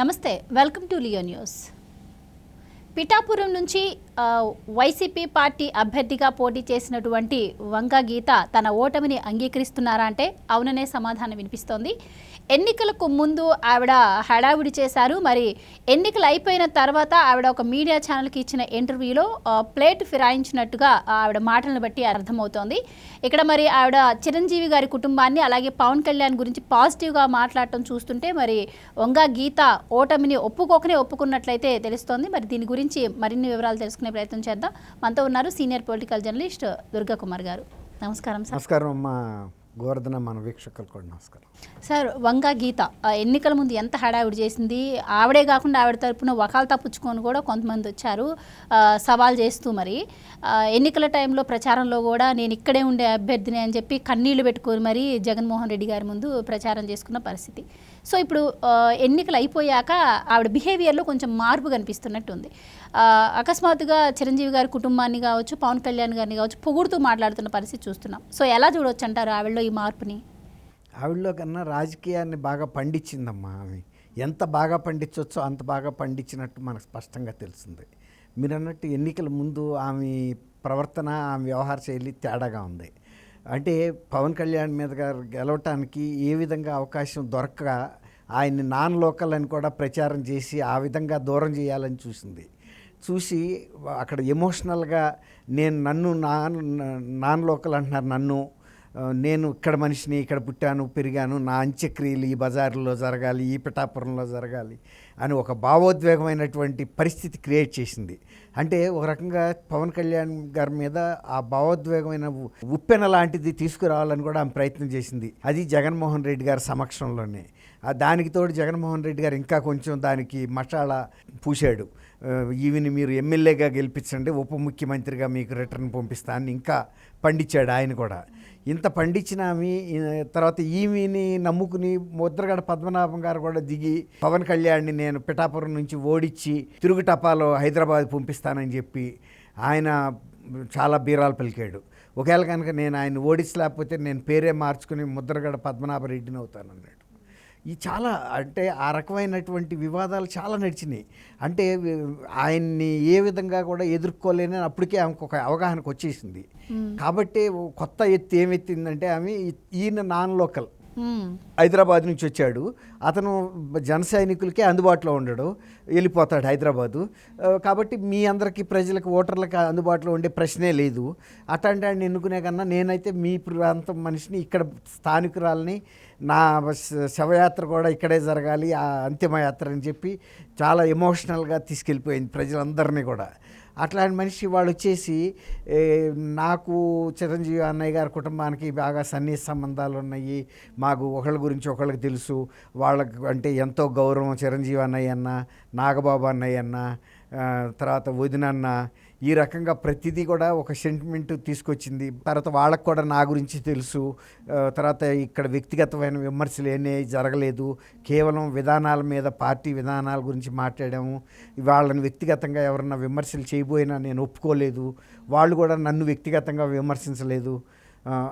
నమస్తే welcome to Leo news Pithapuram నుంచి YCP party అభ్యర్థిగా పోటీ చేసినటువంటి వంగ గీత తన ఓటమిని అంగీకరిస్తున్నారా అంటే అవుననే సమాధానం వినిపిస్తోంది. ఎన్నికలకు ముందు ఆవిడ హడావిడి చేశారు. మరి ఎన్నికలు అయిపోయిన తర్వాత ఆవిడ ఒక మీడియా ఛానల్కి ఇచ్చిన ఇంటర్వ్యూలో ప్లేట్ ఫిరాయించినట్టుగా ఆవిడ మాటలను బట్టి అర్థమవుతోంది. ఇక్కడ మరి ఆవిడ చిరంజీవి గారి కుటుంబాన్ని అలాగే పవన్ కళ్యాణ్ గురించి పాజిటివ్గా మాట్లాడటం చూస్తుంటే మరి వంగ గీత ఓటమిని ఒప్పుకోకనే ఒప్పుకున్నట్లయితే తెలుస్తోంది. మరి దీని గురించి మరిన్ని వివరాలు తెలుసుకునే ప్రయత్నం చేద్దాం. మనతో ఉన్నారు senior political journalist Durga Kumar garu. నమస్కారం సార్. నమస్కారం అమ్మా. గోవర్ధన మన వీక్షకులు కూడా నమస్కారం. సార్ వంగ గీత ఎన్నికల ముందు ఎంత హడావిడి చేసింది? ఆవిడే కాకుండా ఆవిడ తరపున వకాలు తప్పించుకొని కూడా కొంతమంది వచ్చారు సవాల్ చేస్తూ మరి. ఎన్నికల టైంలో ప్రచారంలో కూడా నేను ఇక్కడే ఉండే అభ్యర్థిని అని చెప్పి కన్నీళ్ళు పెట్టుకొని మరి జగన్మోహన్ రెడ్డి గారి ముందు ప్రచారం చేసుకున్న పరిస్థితి. సో ఇప్పుడు ఎన్నికలు అయిపోయాక ఆవిడ బిహేవియర్లో కొంచెం మార్పు కనిపిస్తున్నట్టుంది. అకస్మాత్తుగా చిరంజీవి గారి కుటుంబాన్ని కావచ్చు పవన్ కళ్యాణ్ గారిని కావచ్చు పొగుడుతూ మాట్లాడుతున్న పరిస్థితి చూస్తున్నాం. సో ఎలా చూడవచ్చు అంటారు ఆవిడలో ఈ మార్పుని? ఆవిడలో కన్నా రాజకీయాన్ని బాగా పండించిందమ్మా ఆమె. ఎంత బాగా పండించవచ్చో అంత బాగా పండించినట్టు మనకు స్పష్టంగా తెలిసింది మీరు అన్నట్టు ఎన్నికల ముందు ఆమె ప్రవర్తన ఆమె వ్యవహార శైలి తేడాగా ఉంది. అంటే పవన్ కళ్యాణ్ మీద గారు గెలవటానికి ఏ విధంగా అవకాశం దొరక్క ఆయన్ని నాన్ లోకల్ అని కూడా ప్రచారం చేసి ఆ విధంగా దూరం చేయాలని చూసింది. చూసి అక్కడ ఎమోషనల్గా నేను నన్ను నాన్ నాన్ లోకల్ అంటున్నారు నన్ను. నేను ఇక్కడ మనిషిని ఇక్కడ పుట్టాను పెరిగాను నా అంత్యక్రియలు ఈ బజార్లో జరగాలి ఈ పిఠాపురంలో జరగాలి అని ఒక భావోద్వేగమైనటువంటి పరిస్థితి క్రియేట్ చేసింది. అంటే ఒక రకంగా పవన్ కళ్యాణ్ గారి మీద ఆ భావోద్వేగమైన ఉప్పెన లాంటిది తీసుకురావాలని కూడా ఆమె ప్రయత్నం చేసింది. అది జగన్మోహన్ రెడ్డి గారి సమక్షంలోనే. దానికి తోడు జగన్మోహన్ రెడ్డి గారు ఇంకా కొంచెం దానికి మసాలా పూశాడు. ఈవిని మీరు ఎమ్మెల్యేగా గెలిపించండి ఉప ముఖ్యమంత్రిగా మీకు రిటర్న్ పంపిస్తాను ఇంకా పండించాడు ఆయన కూడా. ఇంత పండించిన ఆమె తర్వాత ఈమెని నమ్ముకుని ముద్రగడ పద్మనాభం గారు కూడా దిగి పవన్ కళ్యాణ్ని నేను పిఠాపురం నుంచి ఓడించి తిరుగు టపాలో హైదరాబాద్ పంపిస్తానని చెప్పి ఆయన చాలా బీరాలు పలికాడు. ఒకవేళ కనుక నేను ఆయన ఓడించలేకపోతే నేను పేరే మార్చుకుని ముద్రగడ పద్మనాభరెడ్డిని అవుతానన్నాడు. ఈ చాలా అంటే ఆ రకమైనటువంటి వివాదాలు చాలా నడిచినాయి. అంటే ఆయన్ని ఏ విధంగా కూడా ఎదుర్కోలేని అప్పటికే ఆమెకు ఒక అవగాహనకు వచ్చేసింది. కాబట్టి కొత్త ఎత్తు ఏమెత్తిందంటే ఆమె ఈయన నాన్ లోకల్. హైదరాబాద్ నుంచి వచ్చాడు. అతను జన సైనికులకే అందుబాటులో ఉండడు. వెళ్ళిపోతాడు హైదరాబాదు. కాబట్టి మీ అందరికీ ప్రజలకు ఓటర్లకు అందుబాటులో ఉండే ప్రశ్నే లేదు. అట్లాంటి ఆయన ఎన్నుకునే కన్నా నేనైతే మీ ప్రాంతం మనిషిని ఇక్కడ స్థానికురాలని నా శ- శవయాత్ర కూడా ఇక్కడే జరగాలి ఆ అంతిమయాత్ర అని చెప్పి చాలా ఎమోషనల్గా తీసుకెళ్ళిపోయింది ప్రజలందరినీ కూడా. అట్లాంటి మనిషి వాళ్ళు వచ్చేసి నాకు చిరంజీవి అన్నయ్య గారి కుటుంబానికి బాగా సన్నిహిత సంబంధాలు ఉన్నాయి. మాకు ఒకళ్ళ గురించి ఒకళ్ళకి తెలుసు. వాళ్ళకి అంటే ఎంతో గౌరవం చిరంజీవి అన్నయ్య అన్న నాగబాబు అన్నయ్య అన్న తర్వాత వదినన్న ఈ రకంగా ప్రతిదీ కూడా ఒక సెంటిమెంట్ తీసుకొచ్చింది. తర్వాత వాళ్ళకు కూడా నా గురించి తెలుసు. తర్వాత ఇక్కడ వ్యక్తిగతమైన విమర్శలు ఏమీ జరగలేదు. కేవలం విధానాల మీద పార్టీ విధానాల గురించి మాట్లాడాము. వాళ్ళని వ్యక్తిగతంగా ఎవరన్నా విమర్శలు చేయబోయినా నేను ఒప్పుకోలేదు. వాళ్ళు కూడా నన్ను వ్యక్తిగతంగా విమర్శించలేదు.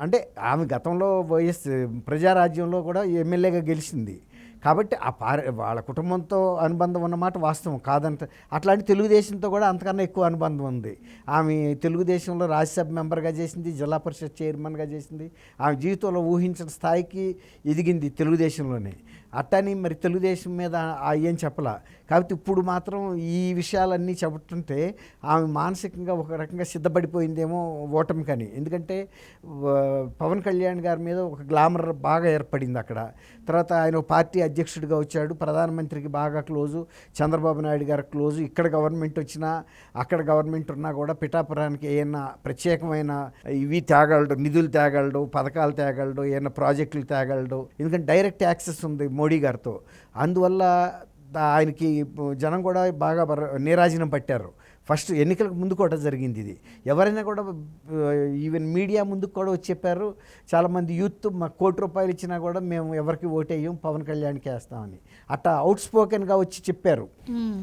అంటే ఆమె గతంలో వైఎస్ ప్రజారాజ్యంలో కూడా ఎమ్మెల్యేగా గెలిచింది. కాబట్టి ఆ పారి వాళ్ళ కుటుంబంతో అనుబంధం ఉన్నమాట వాస్తవం కాదంట. అట్లాంటి తెలుగుదేశంతో కూడా అంతకన్నా ఎక్కువ అనుబంధం ఉంది. ఆమె తెలుగుదేశంలో రాజ్యసభ మెంబర్గా చేసింది జిల్లా పరిషత్ చైర్మన్గా చేసింది. ఆమె జీవితంలో ఊహించిన స్థాయికి ఎదిగింది తెలుగుదేశంలోనే. అట్టని మరి తెలుగుదేశం మీద ఏం చెప్పలా? కాబట్టి ఇప్పుడు మాత్రం ఈ విషయాలన్నీ చెబుతుంటే ఆమె మానసికంగా ఒక రకంగా సిద్ధపడిపోయిందేమో ఓటమికని ఎందుకంటే పవన్ కళ్యాణ్ గారి మీద ఒక గ్లామర్ బాగా ఏర్పడింది అక్కడ. తర్వాత ఆయన పార్టీ అధ్యక్షుడిగా వచ్చాడు. ప్రధానమంత్రికి బాగా క్లోజు. చంద్రబాబు నాయుడు గారి క్లోజు. ఇక్కడ గవర్నమెంట్ వచ్చినా అక్కడ గవర్నమెంట్ ఉన్నా కూడా పిఠాపురానికి ఏమైనా ప్రత్యేకమైన ఇవి తేగలడు నిధులు తేగలడు పథకాలు తేగలడు ఏమైనా ప్రాజెక్టులు తేగలడు ఎందుకంటే డైరెక్ట్ యాక్సెస్ ఉంది మోడీ గారితో. అందువల్ల ఆయనకి జనం కూడా బాగా నీరాజనం పట్టారు. ఫస్ట్ ఎన్నికలకు ముందు కూడా జరిగింది ఇది. ఎవరైనా కూడా ఈవెన్ మీడియా ముందుకు కూడా వచ్చి చెప్పారు చాలామంది యూత్ మా కోటి రూపాయలు ఇచ్చినా కూడా మేము ఎవరికి ఓటేయం పవన్ కళ్యాణ్కి వేస్తామని. అట్లా అవుట్ స్పోకెన్గా వచ్చి చెప్పారు.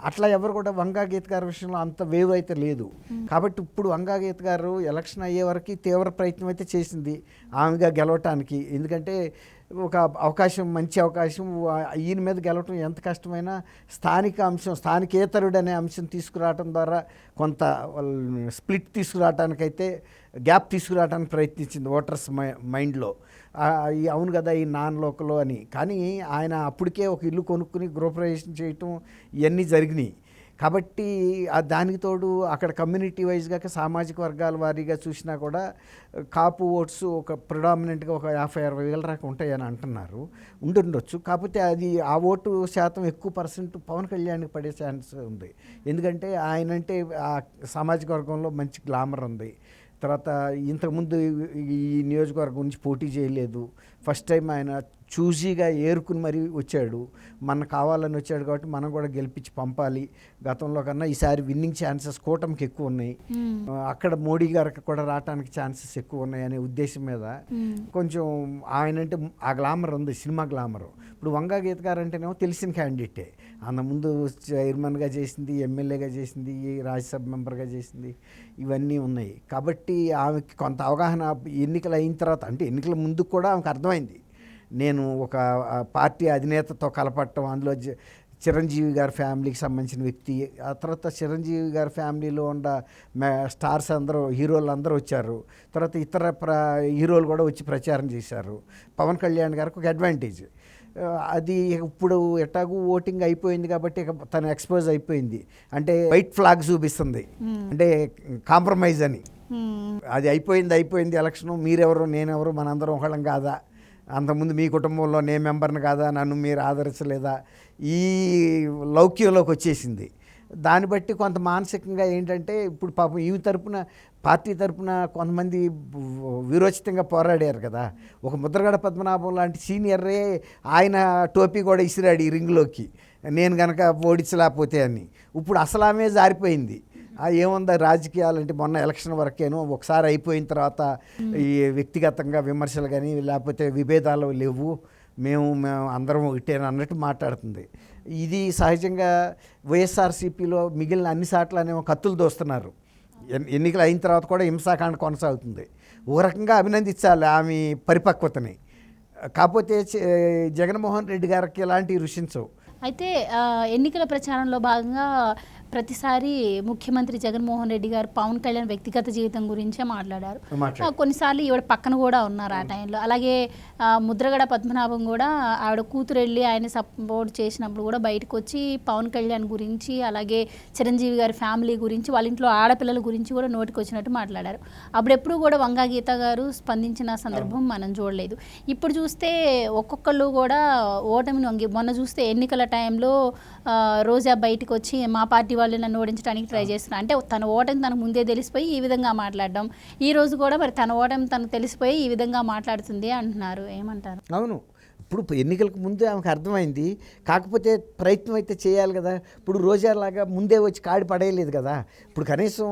అట్లా ఎవరు కూడా వంగా గీత గారి విషయంలో అంత వేవ్ అయితే లేదు. కాబట్టి ఇప్పుడు వంగా గీత గారు ఎలక్షన్ అయ్యే వరకు తీవ్ర ప్రయత్నం అయితే చేసింది. ఆమెగా గెలవటానికి. ఎందుకంటే ఒక అవకాశం మంచి అవకాశం ఈయన మీద గెలవటం ఎంత కష్టమైనా స్థానిక అంశం స్థానికేతరుడు అనే అంశం తీసుకురావటం ద్వారా కొంత స్ప్లిట్ తీసుకురావటానికైతే గ్యాప్ తీసుకురావడానికి ప్రయత్నించింది ఓటర్స్ మై మైండ్లో. అవును కదా ఈ నాన్ లోకలో అని. కానీ ఆయన అప్పటికే ఒక ఇల్లు కొనుక్కుని గృహప్రవేశం చేయటం ఇవన్నీ జరిగినాయి. కాబట్టి దానికి తోడు అక్కడ కమ్యూనిటీ వైజ్గా సామాజిక వర్గాల వారీగా చూసినా కూడా కాపు ఓట్స్ ఒక ప్రొడామినెంట్గా ఒక యాభై అరవై వేల దాకా ఉంటాయని అంటున్నారు. ఉండుండొచ్చు. కాకపోతే అది ఆ ఓటు శాతం ఎక్కువ పర్సెంట్ పవన్ కళ్యాణ్కి పడే ఛాన్స్ ఉంది. ఎందుకంటే ఆయన అంటే ఆ సామాజిక వర్గంలో మంచి గ్లామర్ ఉంది. తర్వాత ఇంతకుముందు ఈ నియోజకవర్గం నుంచి పోటీ చేయలేదు. ఫస్ట్ టైం ఆయన చూజీగా ఏరుకుని మరీ వచ్చాడు. మన కావాలని వచ్చాడు కాబట్టి మనం కూడా గెలిపించి పంపాలి. గతంలో కన్నా ఈసారి విన్నింగ్ ఛాన్సెస్ కూటమికి ఎక్కువ ఉన్నాయి. అక్కడ మోడీ గారికి కూడా రావడానికి ఛాన్సెస్ ఎక్కువ ఉన్నాయి అనే ఉద్దేశం మీద. కొంచెం ఆయన అంటే ఆ గ్లామర్ ఉంది సినిమా గ్లామర్. ఇప్పుడు వంగా గీత గారు అంటేనేమో తెలిసిన క్యాండిడేటే అంత ముందు చైర్మన్గా చేసింది ఎమ్మెల్యేగా చేసింది రాజ్యసభ మెంబర్గా చేసింది ఇవన్నీ ఉన్నాయి. కాబట్టి ఆమెకి కొంత అవగాహన ఎన్నికలు అయిన తర్వాత అంటే ఎన్నికల ముందు కూడా ఆమెకు అర్థమైంది. నేను ఒక పార్టీ అధినేతతో కలపట్టం అందులో చిరంజీవి గారి ఫ్యామిలీకి సంబంధించిన వ్యక్తి ఆ తర్వాత చిరంజీవి గారి ఫ్యామిలీలో ఉన్న స్టార్స్ అందరూ హీరోలు అందరూ వచ్చారు. తర్వాత ఇతర ప్ర హీరోలు కూడా వచ్చి ప్రచారం చేశారు. పవన్ కళ్యాణ్ గారికి ఒక అడ్వాంటేజ్ అది ఇప్పుడు ఎట్టాగు ఓటింగ్ అయిపోయింది కాబట్టి తను ఎక్స్పోజ్ అయిపోయింది. అంటే వైట్ ఫ్లాగ్ చూపిస్తుంది. అంటే కాంప్రమైజ్ అని. అది అయిపోయింది అయిపోయింది ఎలక్షన్ మీరెవరు నేనెవరు మనందరం ఒకళ్ళం కాదా? అంతకుముందు మీ కుటుంబంలో నేను మెంబర్ని కాదా నన్ను మీరు ఆదరించలేదా? ఈ లౌక్యంలోకి వచ్చేసింది. దాన్ని బట్టి కొంత మానసికంగా ఏంటంటే ఇప్పుడు పాపం ఈ తరపున పార్టీ తరపున కొంతమంది విరోచితంగా పోరాడారు కదా. ఒక ముద్రగడ పద్మనాభం లాంటి సీనియరే ఆయన టోపీ కూడా ఇసిరాడు ఈ రింగ్లోకి. నేను కనుక ఓడించలేకపోతే అని. ఇప్పుడు అసలు ఆమె జారిపోయింది. ఏముందా? రాజకీయాలు అంటే మొన్న ఎలక్షన్ వరకేను. ఒకసారి అయిపోయిన తర్వాత ఈ వ్యక్తిగతంగా విమర్శలు కానీ లేకపోతే విభేదాలు లేవు. మేము మేము అందరం ఒకటేనా అన్నట్టు మాట్లాడుతుంది. ఇది సహజంగా వైఎస్ఆర్సీపీలో మిగిలిన అన్ని సార్లనేమో కత్తులు దోస్తున్నారు. ఎన్నికలు అయిన తర్వాత కూడా హింసాకాండ కొనసాగుతుంది. ఓ రకంగా అభినందించాలి ఆమె పరిపక్వతని. కాకపోతే జగన్మోహన్ రెడ్డి గారికి ఎలాంటి రుచించవు అయితే ఎన్నికల ప్రచారంలో భాగంగా ప్రతిసారి ముఖ్యమంత్రి జగన్మోహన్ రెడ్డి గారు పవన్ కళ్యాణ్ వ్యక్తిగత జీవితం గురించే మాట్లాడారు. కొన్నిసార్లు ఈవిడ పక్కన కూడా ఉన్నారు ఆ టైంలో. అలాగే ముద్రగడ పద్మనాభం కూడా ఆవిడ కూతురు వెళ్ళి ఆయన సపోర్ట్ చేసినప్పుడు కూడా బయటకు వచ్చి పవన్ కళ్యాణ్ గురించి అలాగే చిరంజీవి గారి ఫ్యామిలీ గురించి వాళ్ళ ఇంట్లో ఆడపిల్లల గురించి కూడా నోటికి వచ్చినట్టు మాట్లాడారు. అప్పుడెప్పుడు కూడా వంగా గీత గారు స్పందించిన సందర్భం మనం చూడలేదు. ఇప్పుడు చూస్తే ఒక్కొక్కళ్ళు కూడా ఓటమిని వంగి మొన్న చూస్తే ఎన్నికల టైంలో రోజా బయటకు వచ్చి మా పార్టీ వాళ్ళు నన్ను ఓడించడానికి ట్రై చేస్తున్నారు అంటే తన ఓటమి తనకు ముందే తెలిసిపోయి ఈ విధంగా మాట్లాడడం. ఈ రోజు కూడా మరి తన ఓటమి తనకు తెలిసిపోయి ఈ విధంగా మాట్లాడుతుంది అంటున్నారు. ఏమంటారు? అవును. ఇప్పుడు ఎన్నికలకు ముందే ఆమెకు అర్థమైంది. కాకపోతే ప్రయత్నం అయితే చేయాలి కదా. ఇప్పుడు రోజాలాగా ముందే వచ్చి కాడి పడేయలేదు కదా. ఇప్పుడు కనీసం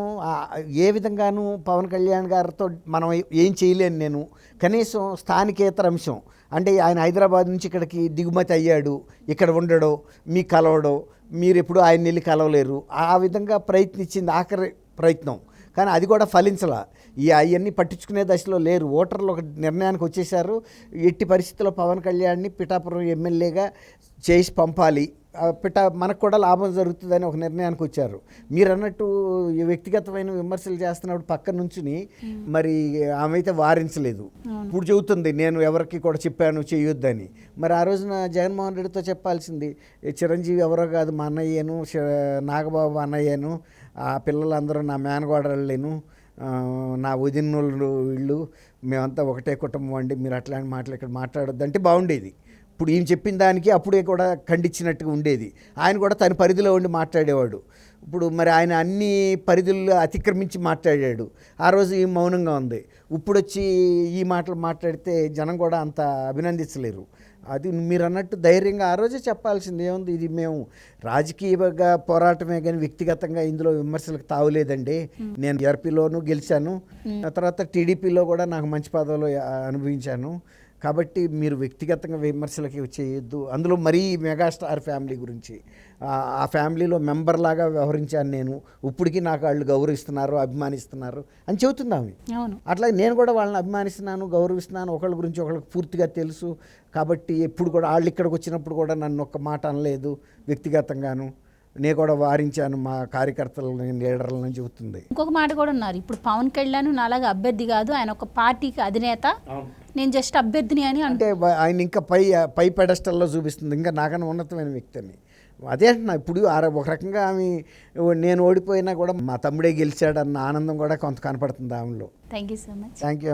ఏ విధంగానూ పవన్ కళ్యాణ్ గారితో మనం ఏం చేయలేను నేను. కనీసం స్థానికేతర అంశం. అంటే ఆయన హైదరాబాద్ నుంచి ఇక్కడికి దిగుమతి అయ్యాడు ఇక్కడ ఉండడో మీ కలవడో మీరు ఎప్పుడు ఆయన వెళ్ళి కలవలేరు. ఆ విధంగా ప్రయత్నించింది ఆఖరి ప్రయత్నం. కానీ అది కూడా ఫలించలా. ఈ అవన్నీ పట్టించుకునే దశలో లేరు. ఓటర్లు ఒక నిర్ణయానికి వచ్చేసారు ఎట్టి పరిస్థితుల్లో పవన్ కళ్యాణ్ని పిఠాపురం ఎమ్మెల్యేగా చేసి పంపాలి. పిఠా మనకు కూడా లాభం జరుగుతుందని ఒక నిర్ణయానికి వచ్చారు. మీరు అన్నట్టు వ్యక్తిగతమైన విమర్శలు చేస్తున్నప్పుడు పక్క నుంచుని మరి ఆమె అయితే వారించలేదు. ఇప్పుడు చెబుతుంది నేను ఎవరికి కూడా చెప్పాను చేయొద్దని. మరి ఆ రోజున జగన్మోహన్ రెడ్డితో చెప్పాల్సింది "ఏ చిరంజీవి ఎవరో కాదు మా అన్నయ్యను నాగబాబు అన్నయ్యను ఆ పిల్లలందరూ నా మేనగోడలేను నా వదినోళ్ళు వీళ్ళు మేమంతా ఒకటే కుటుంబం అండి మీరు అట్లాంటి మాటలు ఇక్కడ మాట్లాడొద్దు అంటే బాగుండేది. ఇప్పుడు ఈయన చెప్పిన దానికి అప్పుడే కూడా ఖండించినట్టుగా ఉండేది. ఆయన కూడా తన పరిధిలో ఉండి మాట్లాడేవాడు. ఇప్పుడు మరి ఆయన అన్ని పరిధుల్లో అతిక్రమించి మాట్లాడాడు. ఆ రోజు ఈ మౌనంగా ఉంది. ఇప్పుడు వచ్చి ఈ మాటలు మాట్లాడితే జనం కూడా అంత అభినందించలేరు. అది మీరు అన్నట్టు ధైర్యంగా ఆ రోజే చెప్పాల్సింది ఏముంది? ఇది మేము రాజకీయంగా పోరాటమే కానీ వ్యక్తిగతంగా ఇందులో విమర్శలకు తావులేదండి. నేను ఆర్పీలోనూ గెలిచాను. ఆ తర్వాత టీడీపీలో కూడా నాకు మంచి పదవులు అనుభవించాను. కాబట్టి మీరు వ్యక్తిగతంగా విమర్శలకి చేయొద్దు. అందులో మరీ మెగాస్టార్ ఫ్యామిలీ గురించి. ఆ- ఫ్యామిలీలో మెంబర్ లాగా వ్యవహరించాను నేను. ఇప్పటికీ నాకు వాళ్ళు గౌరవిస్తున్నారు అభిమానిస్తున్నారు అని చెబుతుంది ఆమె అవును. అట్లా నేను కూడా వాళ్ళని అభిమానిస్తున్నాను గౌరవిస్తున్నాను. ఒకళ్ళ గురించి ఒకళ్ళకి పూర్తిగా తెలుసు. కాబట్టి ఎప్పుడు కూడా వాళ్ళు ఇక్కడికి వచ్చినప్పుడు కూడా నన్ను ఒక్క మాట అనలేదు వ్యక్తిగతంగాను. నేను కూడా వారించాను మా కార్యకర్తలని లీడర్లని చెబుతుంది. ఇంకొక మాట కూడా ఉన్నారు. ఇప్పుడు పవన్ కళ్యాణ్ నాలాగా అభ్యర్థి కాదు. ఆయన ఒక పార్టీకి అధినేత. నేను జస్ట్ అభ్యర్థిని అని అంటు ఆయన ఇంకా పై పై పెడస్టల్లో చూపిస్తుంది. ఇంకా నాకన్నా ఉన్నతమైన వ్యక్తి అని అదే అంటున్నా ఇప్పుడు ఒక రకంగా ఆమె నేను ఓడిపోయినా కూడా మా తమ్ముడే గెలిచాడన్న ఆనందం కూడా కొంత కనపడుతుంది ఆమెలో. Thank you so much thank you